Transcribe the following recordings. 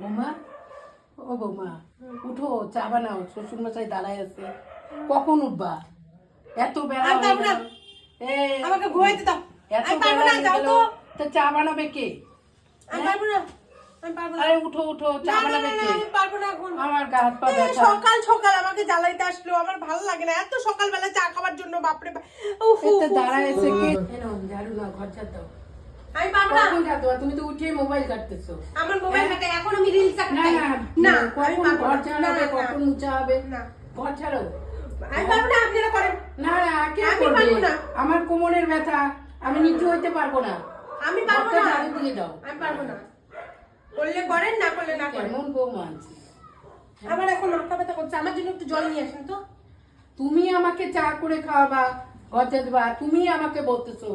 বৌমা? ও বৌমা উঠো চা বানাও শ্বশুর মশাই দাঁড়ায় আছে। কখন উঠবা? এত বেলা না। আমাকে ঘুমাইতে দাও। এত বেলা না হয়ে গেল। তো। তো চা বানাবে কে? আমি পারব না। আরে উঠো উঠো চা না, না, বানাবে না, না, কে? আমি পারব না এখন। আমার গা হাত পা ব্যথা। সকাল সকাল আমাকে জ্বালাইতে আসলো। আমার ভালো লাগে না। এত সকালবেলা চা খাবার জন্য বাপরে বাপ। উফ, এতে দাঁড়ায়। এসে কে? ঝাড়ু নাও ঘর ঝাড় দাও। আমি পারব না। কখন তুমি তো মোবাইল কাটতেছো। আমার মোবাইল হাতে এখন আমি রিলস না কখন ঘর। হবে কখন হবে? না। ঘর ছাড়ো আমি পারব না আপনারা করেন। না না কে আমি করবে? পারব না। আমার কোমরের ব্যথা। আমি নিচু হইতে পারব না। আমি পারব না। ঝাড়ু দিয়ে দাও। আমি পারব না। করলে করেন না করলে না করেন। কেমন বৌমা আমার এখন মাথা ব্যথা করছে। আমার জন্য একটু জল নিয়ে আসেন তো। তুমি আমাকে চা করে খাওয়াবা ঘর দেবা তুমি আমাকে বলতেছো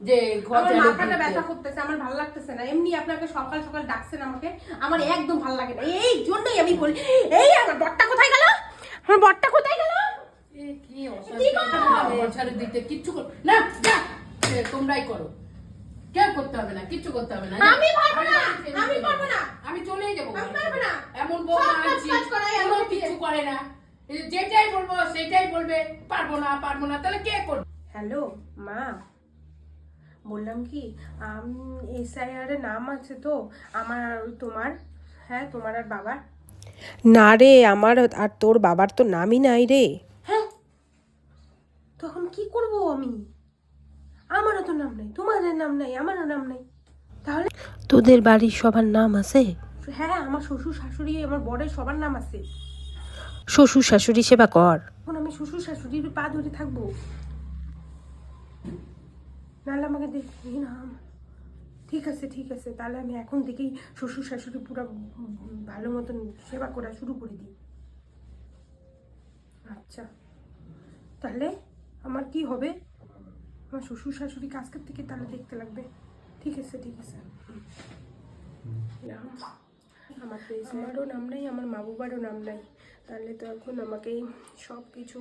যে আমার মাথাটা ব্যথা করতেছে আমার ভালো লাগতেছে না। এমনি আপনাকে সকাল সকাল ডাকছেন আমাকে আমার একদম ভালো লাগে না। এই জন্যই আমি বলি এই আমার বটটা কোথায় গেল? আমার বটটা কোথায় গেল? এ, কি কি অশান্তি করো? ঘর ঝাড়ু দিতে কিচ্ছু না যা তোমরাই করো। কেউ করতে হবে না কিচ্ছু করতে হবে না। আমি পারব না, আমি পারব না। আমি চলেই যাব। আমি পারব না। এমন কোনো কিছু করে না। যেটাই বলব সেটাই বলবে। পারব না পারব না তাহলে কে করবে? হ্যালো মা। বললাম কি এসআইআর এর নাম আছে তো আমার আর তোমার হ্যাঁ তোমার আর বাবার? না রে আমার আর তোর বাবার তো নামই নাই রে। হ্যাঁ তখন কি করব আমি? আমারও তো নাম নাই তোমাদের নাম নাই আমারও নাম নাই। তাহলে তোদের বাড়ির সবার নাম আছে? হ্যাঁ আমার শ্বশুর শাশুড়ি আমার বরের সবার নাম আছে। শ্বশুর শাশুড়ি সেবা কর। এখন আমি শ্বশুর শাশুড়ির পা ধরে থাকব। নাহলে আমাকে দেখি নাম ঠিক আছে ঠিক আছে তাহলে আমি এখন থেকেই শ্বশুর শাশুড়ি পুরো ভালো মতন সেবা করা শুরু করে দিই। আচ্ছা তাহলে আমার কি হবে? আমার শ্বশুর শাশুড়ি কাজকার থেকে তাহলে দেখতে লাগবে। ঠিক আছে ঠিক আছে। আমার তো আমারও নাম নাই আমার মা বাবারও নাম নাই। তাহলে তো এখন আমাকে সব কিছু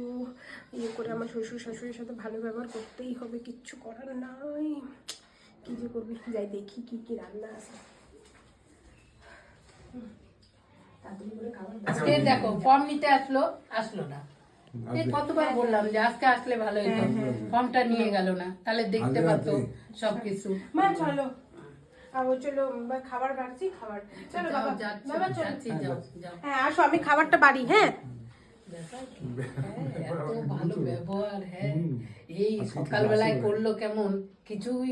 ইয়ে করে আমার শ্বশুর শাশুড়ির সাথে ভালো ব্যবহার করতেই হবে কিচ্ছু করার নাই। কি যে করবি? যাই দেখি কি কি রান্না আছে। আজকে দেখো ফর্ম নিতে আসলো আসলো না। কতবার বললাম যে আজকে আসলে ভালো হতো ফর্মটা নিয়ে গেল না। তাহলে দেখতে রাত্রে? সবকিছু। মা চলো। চলো খাবার বাড়ছি খাবার। চলো বাবা বাবা চলো। যাচ্ছি, যাও, যাও। হ্যাঁ আসো আমি খাবারটা বাড়ি হ্যাঁ? হ্যাঁ, এত ভালো ব্যবহার হ্যাঁ। এই সকালবেলায় করল কেমন? কিছুই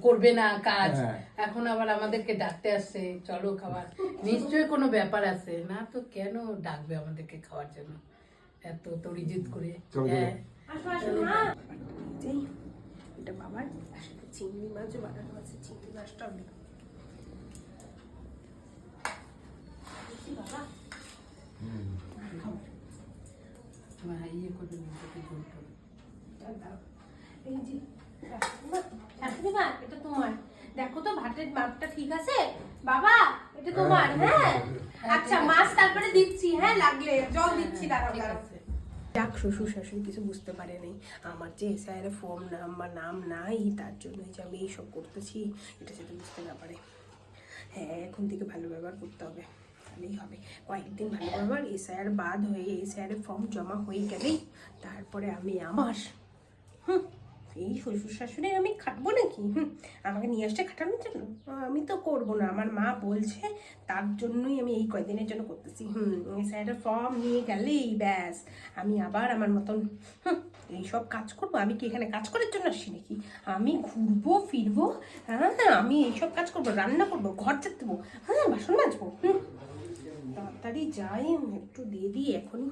করবে না কাজ। হ্যাঁ। এখন আবার আমাদেরকে ডাকতে আসছে চলো খাবার। নিশ্চয়ই কোনো ব্যাপার আছে। না তো কেন ডাকবে আমাদেরকে খাওয়ার জন্য? এত তরিজিৎ করে। হ্যাঁ। এটা বাবার আর সাথে চিংড়ি মাছও বানানো আছে চিংড়ি ইয়ে দেখো তো ভাতের মাপটা ঠিক আছে? বাবা এটা তোমার হ্যাঁ আচ্ছা মাছ তারপরে দিচ্ছি হ্যাঁ? লাগলে জল দিচ্ছি দাঁড়াও দাঁড়াও। যাক শ্বশুর শাশুড়ি কিছু বুঝতে পারে পারেনি। আমার যে এসআইয়ের ফর্ম নাম বা নাম নাই, তার জন্য যে আমি এইসব করতেছি, এটা যাতে বুঝতে না পারে। হ্যাঁ এখন থেকে ভালো ব্যবহার করতে হবে। তাহলেই হবে। কয়েকদিন ভালো ব্যবহার এসআইয়ের বাদ হয়ে এসআইয়ের ফর্ম জমা হয়ে গেলেই তারপরে আমি আমার, হুম এই শ্বশুর শাশুড়ি আমি খাটবো নাকি? আমাকে নিয়ে আসছে খাটানোর জন্য? আমি তো করব না। আমার মা বলছে, তার জন্যই আমি এই কয়দিনের জন্য করতেছি। হুম স্যারের ফর্ম নিয়ে গেলেই ব্যাস। আমি আবার আমার মতন এইসব কাজ করব? আমি কি এখানে কাজ করার জন্য আসছি নাকি? আমি ঘুরবো, ফিরবো হ্যাঁ আমি এইসব কাজ করব, রান্না করব, ঘর চাপ দেবো হ্যাঁ বাসন মাজবো, হুম। তাড়াতাড়ি যাই, একটু দিয়ে দিই এখনই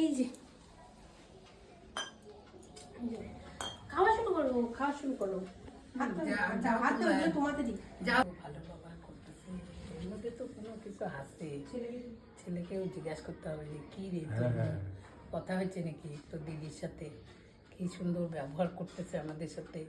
এই যে। খাওয়া শুরু করো খাওয়া শুরু করো। ছেলেকেও জিজ্ঞাসা করতে হবে যে কি রে তোর হ্যাঁ, হ্যাঁ। কথা হয়েছে নাকি তোর দিদির সাথে? কি সুন্দর ব্যবহার করতেছে আমাদের সাথে?